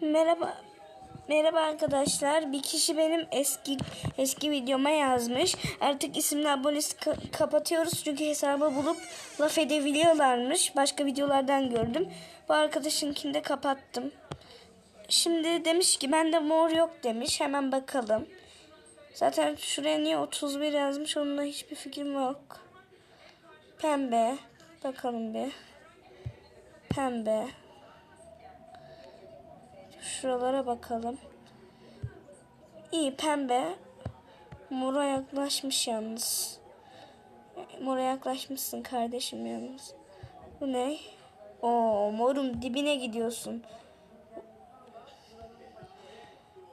Merhaba. Merhaba arkadaşlar. Bir kişi benim eski eski videoma yazmış. Artık isimli abonesi ka- kapatıyoruz çünkü hesabı bulup laf edebiliyorlarmış. Başka videolardan gördüm. Bu arkadaşınkini de kapattım. Şimdi demiş ki bende mor yok demiş. Hemen bakalım. Zaten şuraya niye 31 yazmış onunla hiçbir fikrim yok. Pembe. Bakalım bir. Pembe. Şuralara bakalım. İyi pembe. Mora yaklaşmış yalnız. Mora yaklaşmışsın kardeşim yalnız. Bu ne? Oo morum dibine gidiyorsun.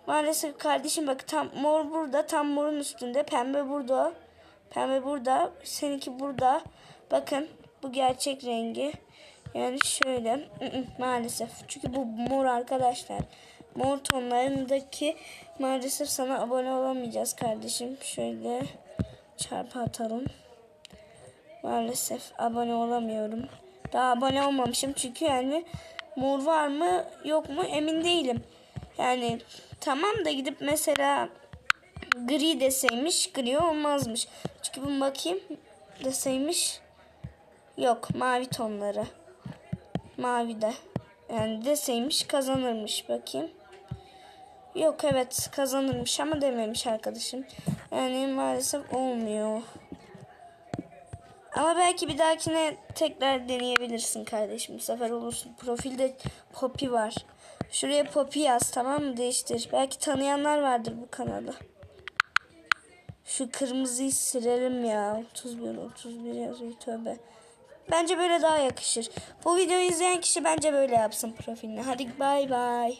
Maalesef kardeşim bak tam mor burada tam morun üstünde pembe burada. Pembe burada. Seninki burada. Bakın bu gerçek rengi. Yani şöyle ı-ı, maalesef. Çünkü bu mor arkadaşlar. Mor tonlarındaki maalesef sana abone olamayacağız kardeşim. Şöyle çarpı atalım. Maalesef abone olamıyorum. Daha abone olmamışım çünkü yani mor var mı yok mu emin değilim. Yani tamam da gidip mesela gri deseymiş gri olmazmış. Çünkü bunu bakayım deseymiş yok mavi tonları. Mavi de. Yani deseymiş kazanırmış bakayım. Yok evet kazanırmış ama dememiş arkadaşım. Yani maalesef olmuyor. Ama belki bir dahakine tekrar deneyebilirsin kardeşim. Bu sefer olursun. Profilde Poppy var. Şuraya Poppy yaz tamam mı? Değiştir. Belki tanıyanlar vardır bu kanalı. Şu kırmızıyı silelim ya. 31 31 yazıyor tövbe. Bence böyle daha yakışır. Bu videoyu izleyen kişi bence böyle yapsın profiline. Hadi bay bay.